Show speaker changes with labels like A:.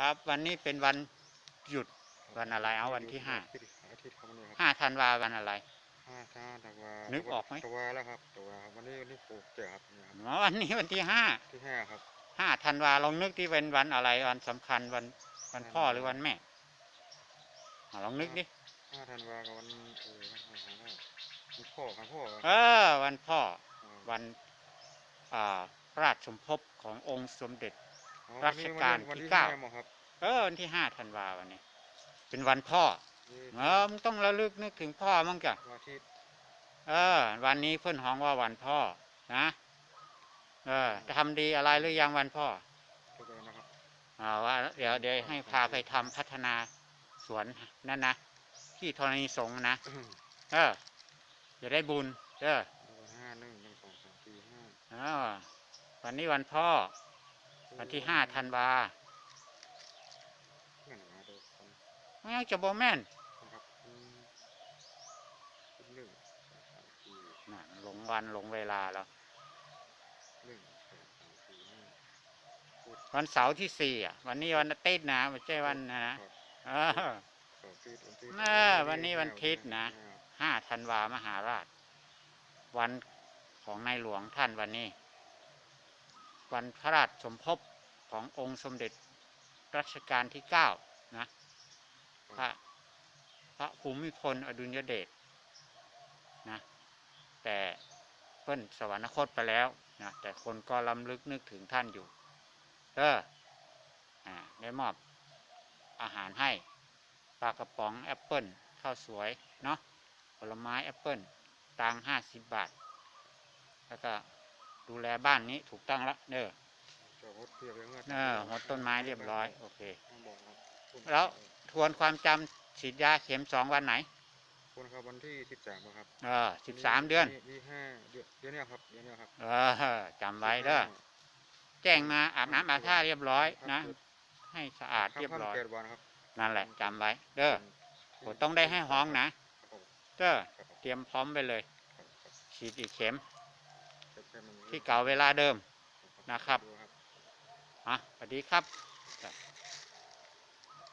A: ครับ วันนี้เป็นวันหยุดวันอะไรเอาวันที่ห้า
B: อาทิตย์อาทิตย์ครับวันนี้ครับ
A: ห้าธันวาวันอะไร
B: ห้าท่าตะวา
A: นึ
B: นึ
A: กออกไหม
B: ตะวาแล้วครับตะวาครับวันนี้วันนี้ปลูกเจอครับนี่ครับ
A: อ๋อวันนี้วันที่ห้า
B: ที่ห้าครับ
A: ห้าธันวาลองนึกที่เป็นวันอะไรวันสำคัญวันวันพ่อหรือวันแม่อะลองนึกดิ
B: ห้าธันวากับวันเออวันอะไรนะวันพ่อครับพ่อ
A: เออวันพ่อ
B: วัน
A: วันอ่าพระราชสมภพขององค์สมเด็จ
B: อ๋อ
A: รัชกาล
B: วัน
A: ที่
B: นี้
A: เก้า
B: วันที่ห้ครับ
A: เออวันที่ห้าธันวาวันนี้ เป็นวันพ่อ
B: นี่
A: เออมึงต้องระลึกนึกถึงพ่อมั้งจ้ะ
B: วันอาทิตย์
A: เออ วันนี้เพื่อนฮ้องว่าวันพ่อนะเออทำดีอะไรหรือยังวันพ่อ
B: ตัวกันนะครับ
A: อ่าว่าเดี๋ยวเดี๋ยวให้พาไปทำพัฒนาสวนนั่นนะที่ธรณีสงฆ์นะ
B: อืม
A: เออจะได้บุญเออ
B: วันห้าหนึ่งหนึ่งสองสามสี่ห้า
A: เออวันนี้วันพ่อ วันที่ห้าธันวา
B: เงินมาดูคน
A: ไม่เอาจะบอแม่น
B: นะครับอืมเป็นหนึ่งสองสามสี่
A: น่ะหลงวันหลงเวลาแล้ว
B: หนึ่งสองสามสี่ห้า
A: วันเสาร์ที่สี่อะ วันนี้วันอาทิตย์นะไม่ใช่วันนะนะเออ
B: สองที่วันที่
A: เออวันนี้วันอาทิตย์นะ ห้าธันวามหาราช วันของในหลวงท่านวันนี้ วันพระราชสมภพขององค์สมเด็จรัชกาลที่เก้านะพระพระภูมิพลอดุลยเดชนะแต่เพิ่นสวรรคตไปแล้วนะแต่คนก็ลำลึกนึกถึงท่านอยู่เอออ่าได้มอบอาหารให้ปลากระป๋องแอปเปิลข้าวสวย เนาะผลไม้แอปเปิลตังห้าสิบบาท แล้วก็ ดูแลบ้านนี้ถูกต้องแล้วเด้อ
B: จะหดเทียบยังไง
A: เออหดต้นไม้เรียบร้อย โอเค
B: บอกครับ
A: แล้วทวนความจำฉีดยาเข็มสองวันไหน
B: คนครับวันที่สิบสามครับ
A: เออสิบสามเดือน
B: มีห้าเดือนเดือนเนี้ยครับเดือนเนี้ยครับ
A: เออจำไว้เด้อแจ้งมาอาบน้ำอาบท่าเรียบร้อยนะ ให้สะอาดเรียบร้อย
B: เจ็ดวันครับ
A: นั่นแหละจำไว้เด้อโหต้องได้ให้ห้องนะ
B: ครับผม
A: เด้อ
B: ครับผม
A: เตรียมพร้อมไปเลย
B: ครับครับ
A: ฉีดอีกเข็ม
B: ครับครับมัน
A: ที่เก่าเวลาเดิมนะครับอะสวัสดีครับ